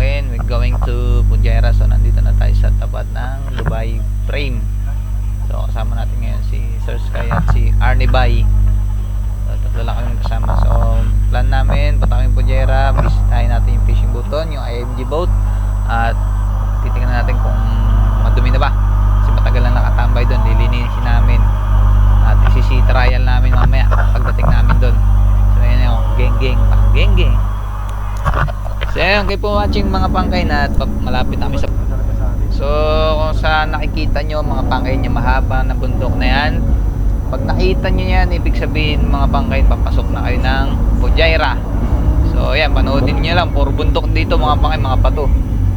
pangkin, we're going to Pujera. So, nandito na tayo sa tapat ng Dubai Frame. So, kasama natin ngayon si Sir Sky at si Arnie Bay. So, tatlo lang kami kasama. So, plan namin, punta kami Pujera, bisitahin natin yung fishing boat doon, yung IMG boat. At titingnan natin kung madumi na ba. Kasi matagal na nakatambay doon, lilinisin namin. At isisi trial namin mamaya pagdating namin doon. So, yun yung geng geng pa. Geng geng. So, ayun, kayo po watching mga pangkay na malapit kami sa So, kung sa nakikita nyo, mga pangkay nyo, mahaba na bundok na yan. Pag nakita nyo yan, ibig sabihin mga pangkay, papasok na kayo ng Pujaira. So, yan, panoodin nyo lang. Puro bundok dito, mga pangkay, mga bato.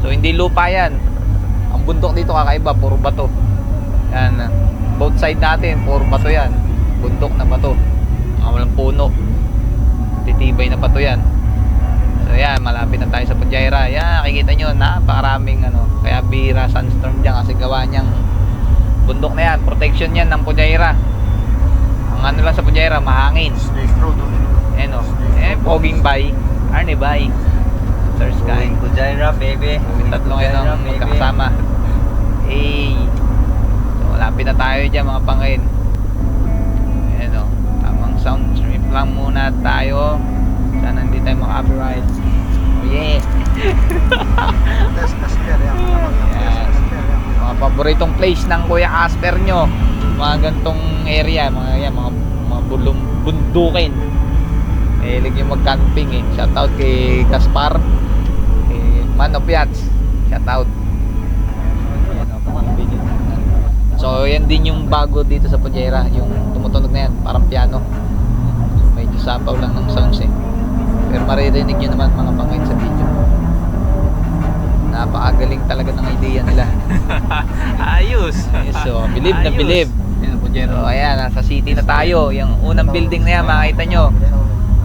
So, hindi lupa yan. Ang bundok dito kakaiba, puro bato. Yan, both side natin, puro bato yan. Bundok na bato. Mga walang puno. Titibay na bato yan. So yan, malapit na tayo sa Pujaira. Yan, nakikita nyo, napakaraming ano. Kaya bira sandstorm dyan kasi gawa niyang bundok na yan. Protection yan ng Pujaira. Ang ano lang sa Pujaira, mahangin. Snake Road. Ayan o. Eh, Poging Bay. Arnie Bay. Sir Sky. Kujaira, baby. Kami tatlo ngayon ang magkakasama. Hey. So, malapit na tayo dyan mga pangin. Ayan o. Tamang sound trip lang muna tayo. Sana hindi tayo maka-copyright. Oh yeah. Test test yan. yan. Mga paboritong place ng Kuya Casper nyo. Mga gantong area. Mga yan. Mga, mga bulong bundukin. Mahilig yung mag-camping eh. Shoutout kay Gaspar. Kay Man of Yachts. Pang-video. So, yan din yung bago dito sa Pujera. Yung tumutunog na yan. Parang piano. So, medyo sapaw lang ng sounds eh. Pero maririnig nyo naman mga pangin sa video. Napakagaling talaga ng idea nila. Ayos. So, believe na Ayos. believe. So, ayan, nasa city na tayo. Yung unang building na yan, makita nyo.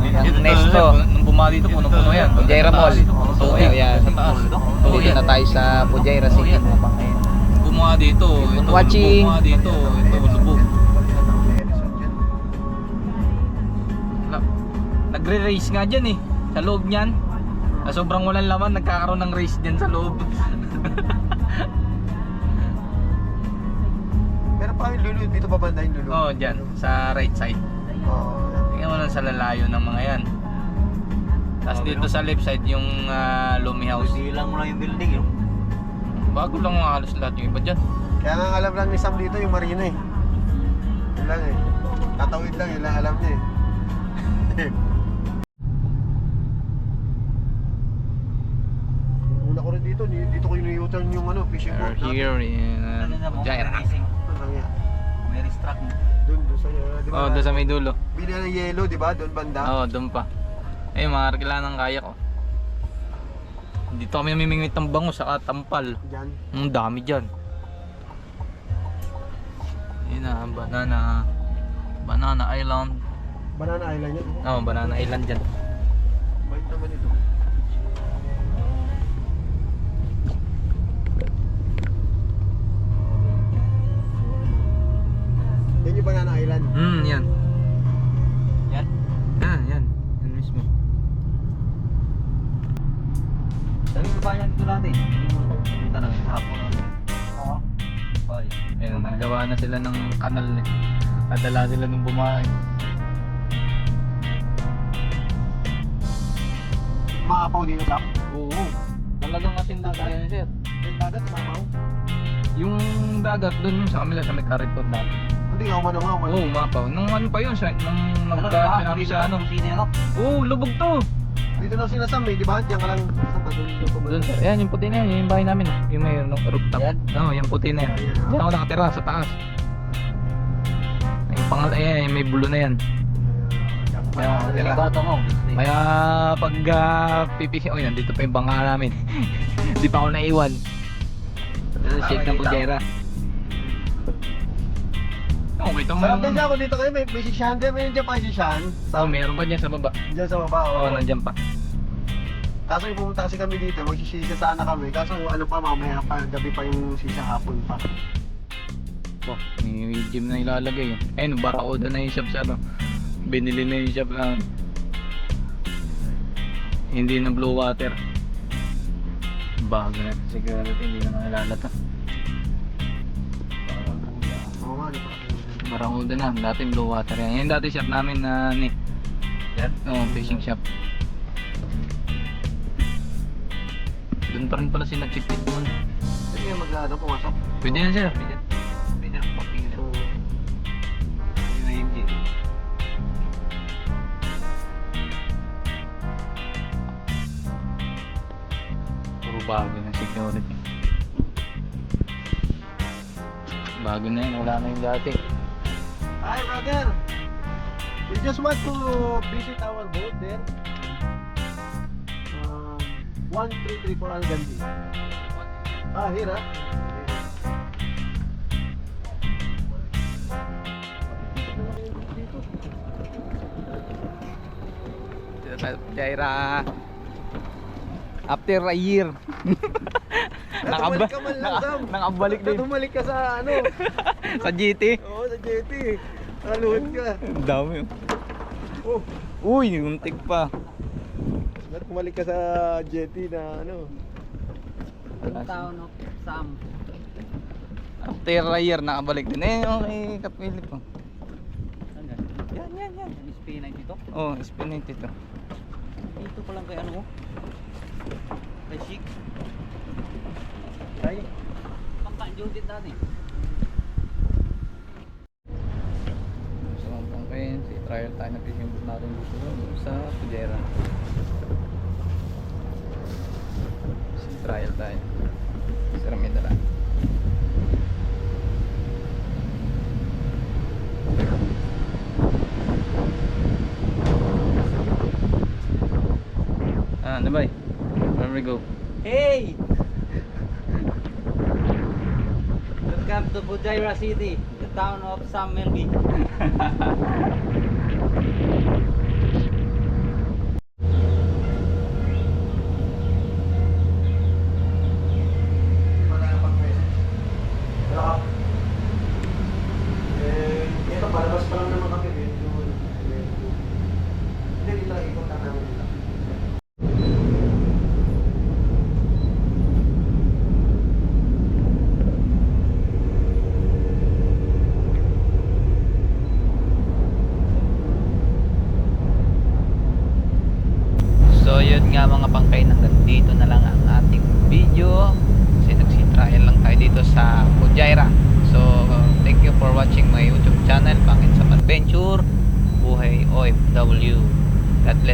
Yung Nesto. Nung bumaba dito, punong-puno yan. Pujaira Mall. So, ayan. Sa taas. Dito na tayo sa Pujaira City, mga pangin. Bumaba dito. Ito, Watching. Bumaba dito. Ito, Nagre-race nga dyan eh. Sa loob niyan. Sa sobrang walang laman, nagkakaroon ng race dyan sa loob. Meron pa kami lulu. Dito pa banda yung lulu. Oo, oh, dyan. Sa right side. Oo. Tingnan mo lang sa lalayo ng mga yan. Tapos dito sa left side yung uh, Lumi House. lang mo lang yung building yun. Bago lang mga halos lahat yung iba dyan. Kaya nga alam lang ni Sam dito yung marina eh. Yun lang eh. Tatawid lang yun lang alam niya eh. Una ko rin dito, ni- dito ko yung u-turn yung ano, fishing We're boat. here in uh. Ano lang yan? May racetrack mo. Doon, doon sa, uh, di ba? Oh, doon sa may dulo. Bili ng yellow, di ba? Doon banda. Oo, oh, doon pa. Eh, mga arkila ng kaya ko. Dito kami namimingwit ng bango sa tampal. Diyan. Ang dami dyan. Yun na, banana. Banana Island. Banana Island yan. Oo, oh, Banana Island dyan. Bait naman ito. Sabi ko natin? Punta na hapon. Oo. Ay. Ayun, nagawa na sila ng kanal eh. Kadala sila nung bumahay. Maapaw dito sa Oo. Talagang atin dagat yan, sir. yung dagat, maapaw. Yung dagat doon sa kamila sa may Cariton dati. Hindi nga umano nga, umano. Oo, mapaw. Nung ano pa yun, sa, nung nagka kami sa ano. Oo, lubog to. Dito na sinasam eh, di ba? Diyan ka lang. Ka doon? Sa, yan, yung puti na yan, yun yung bahay namin. Yung may no, rooftop. Yan? Oo, yung puti na yan. Diyan ako nakatira sa taas. Yung pangal, ayan, yung may bulo na yan. Kaya ako nakatira. Bata mo. Kaya pag uh, pipisi, oh yan, dito pa yung bangka namin. Hindi pa ako naiwan. Ito shake ng Pujera. Wait, mo. Sarap din siya ako dito kayo, may, may sisyan din, may nandiyan pa yung sisyan. Oh, meron pa dyan sa baba. Diyan sa baba, Oo, oh. nandyan pa. Kaso yung pumunta kasi kami dito, magsisisa sana kami. Kaso ano pa, mamaya pa, gabi pa yung sisa hapon pa. Oh, may gym na ilalagay. eh. Ayun, Barauda na yung shop sa ano. Binili na yung shop na hindi na blue water. Bago na security, hindi na makilala Baranguda na, dati blue water yan. Yan dati shop namin na ni. Yan? Oo, fishing shop. Doon pa rin pala si nag-chipit mo. Pwede nga mag-ano, pumasok. Pwede yan sir. Pwede. Pwede. Papingin. So, Pwede na hindi. Puro bago na security. Bago na yun, wala na yung dati. Hi, brother! We just want to visit our boat there. Um, 1334 Algandi. Ah, here ah. Jaira. After a year. Nakabalik ka man lang, Sam. Nakabalik din Tumalik ka sa ano? sa GT. Oo, sa JT. Nakaluhod ka. Ang dami. Oh, Uy, muntik pa. ba't bumalik ka sa JT na ano? Town of Sam. After a year, nakabalik din. Eh, okay, kapilip ko. Saan yan? Yan, yan, yan. SP9 dito? Oh, spin ito. Dito pa lang kay ano? Kay Chic. Kay? Pangkain Judith dati. Si trial tayo na fishing boat natin gusto doon sa Pujera. Si trial tayo. Sa Ramidala. Ah, ano ba? Where we go? Hey! Welcome to Fujairah City, town of Sam Melby.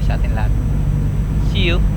sa atin lahat. See you